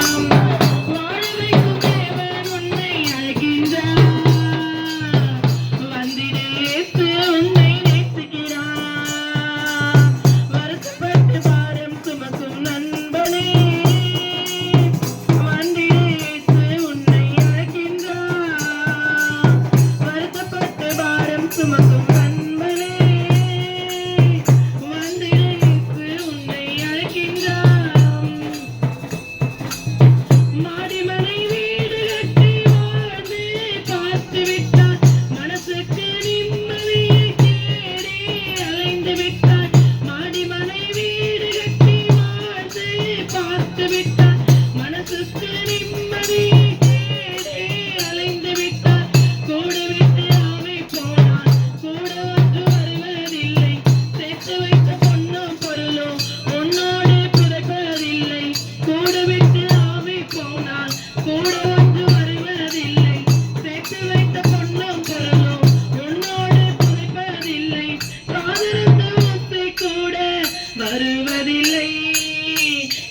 Música விட்டால் மனசுக்கு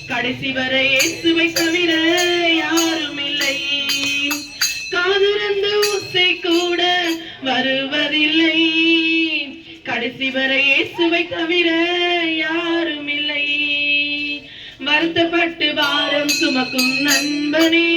கடைசி வரை இயேசுவை தவிர யாரும் இல்லை காதிருந்த ஓசை கூட வருவதில்லை. கடைசி வரை இயேசுவை தவிர யாரும் இல்லை வருத்தப்பட்டு வாரம் சுமக்கும் நண்பனே.